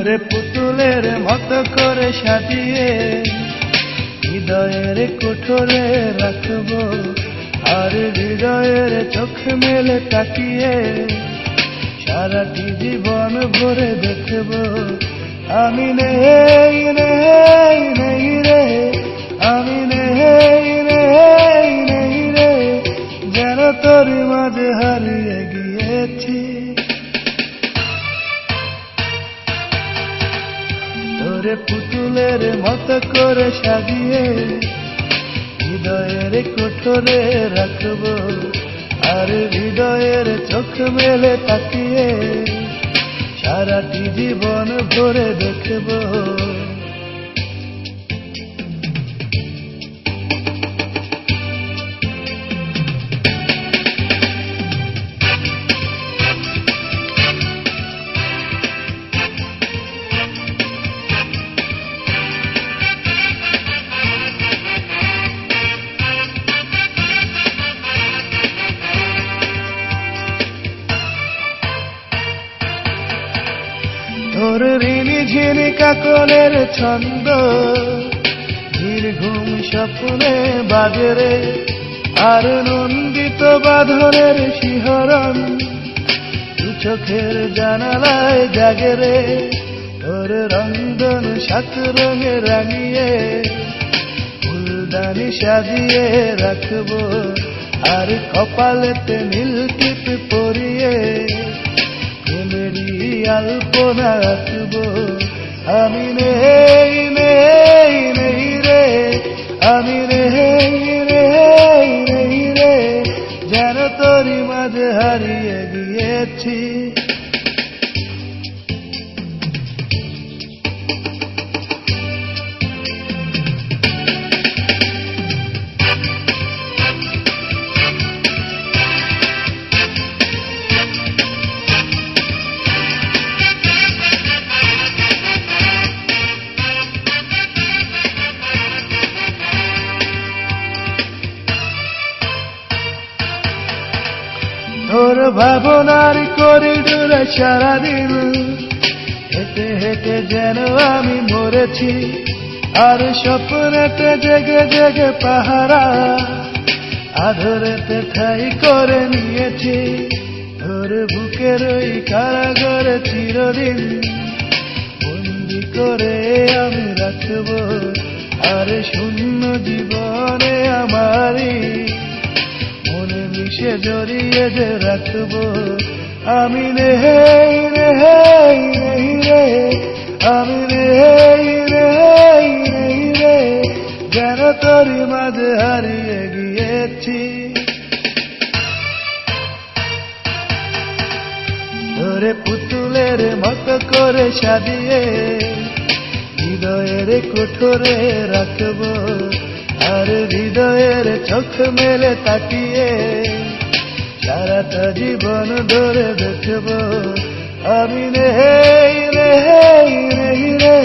করে পুতুলের মতো করে সাজিয়ে হৃদয়ের কোঠরে রাখব আর হৃদয়ের চোখ মেলে তাকিয়ে সারাটি জীবন ভরে দেখব। আমি নেই নেই নেই রে। তোরে পুতুলের মতো করে সাজিয়ে হৃদয়ের কোঠরে রাখব আর হৃদয়ের চোখ মেলে তাকিয়ে সারাটি জীবন ভরে দেখব। তোর ঋণি ঝিনি কাকলের ছন্দ। ঘুম স্বপ্নে বাজরে আর নন্দিত বাঁধনের শিহরণ। চোখের জানালায় জাগরে তোর রঙ্গন সাত রঙে রাঙিয়ে। ফুলদানি সাজিয়ে রাখব, আর কপালেতে নীল টিপ পরিয়ে। রাখব রাখব। আমি নেই নেই নেই রে, আমি নেই নেই নেই রে, যেন তোরই মাঝে হারিয়ে গিয়েছি। তোর ভাবনার করিডোরে সারাদিন হেঁটে হেঁটে যেন আমি মরেছি, আর স্বপ্নেতে জেগে জেগে পাহারা আধরেতে ঠাই করে নিয়েছি, তোর বুকের ওই কারাগারে চিরদিন বন্দি করে আমি রাখব, আর শূন্য জীবনে আমারই মিশে জড়িয়ে যে রাখব। আমি নেই নেই নেই রে। আমি নেই নেই নেই রে। যেন তোরই মাঝে হারিয়ে গিয়েছি। তোরে পুতুলের মতো করে সাজিয়ে হৃদয়ের কোঠরে রাখব। আর হৃদয়ের চোখ মেলে তাকিয়ে সারাটা জীবন ধরে দেখব। আমি রে রে রে রে